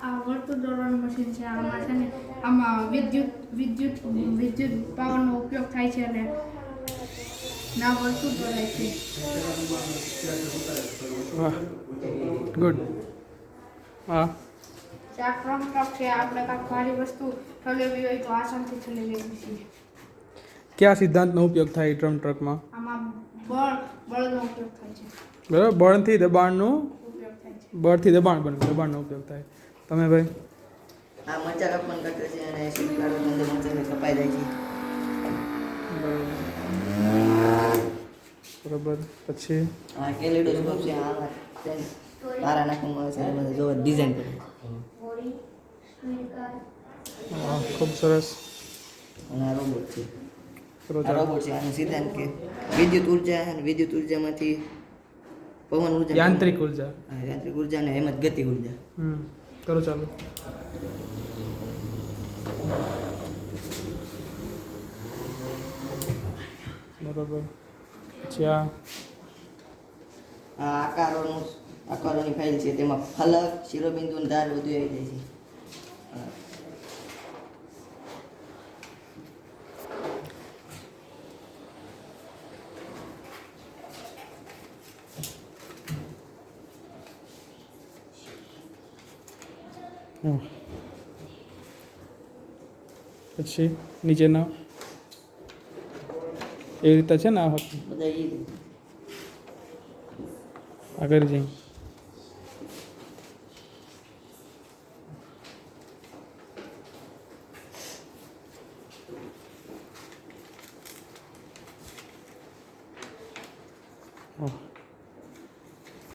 આ વર્તુળ દોરવાનું મશીન છે. આમાં છે ને આમાં વિદ્યુત વિદ્યુત વિદ્યુત પાવરનો ઉપયોગ થાય છે અને ના વર્તુળ દોરાય છે. ગુડ હા. ચાર ટ્રમ ટ્રક છે આપણે કાંઈક ભારી વસ્તુ ઠલેવી હોય તો આસાનથી ઠલેવી છીએ. કયા સિદ્ધાંતનો ઉપયોગ થાય ટ્રમ ટ્રકમાં? આમાં બળ બળનો ઉપયોગ થાય છે. બરાબર બળથી દબાણનું ઉપયોગ થાય છે. બળથી દબાણ બને દબાણનો ઉપયોગ થાય. તમે ભાઈ? આ મચાર કાપવાનું કાંકરે છે અને કાઢવાનું અંદર મરચાં કપાઈ જાય છે. બરાબર. પછી? આ કેલેડો સ્કોપ છે? આ તારા નાખવામાં આવે છે અને બધા. જોવા ડિઝાઇન કરે. હા, ખૂબ સરસ. અને આ રોબોટ છે. રોબોટ છે. આનો સિદ્ધાંત કે વિદ્યુત ઊર્જા અને વિદ્યુત ઉર્જામાંથી પવન ઊર્જા યાંત્રિક ઊર્જા. યાંત્રિક ઊર્જા અને એમ જ ગતિ ઊર્જા. કરો ચાલો. બરોબર. પછી આ આકારોનું, આકારોની ફાઇલ છે, તેમાં ફલક, શિરોબિંદુ ધાર બધું આવી જાય છે. પછી નીચેના. એ રીતે છે ને આગળ જઈ. Oh.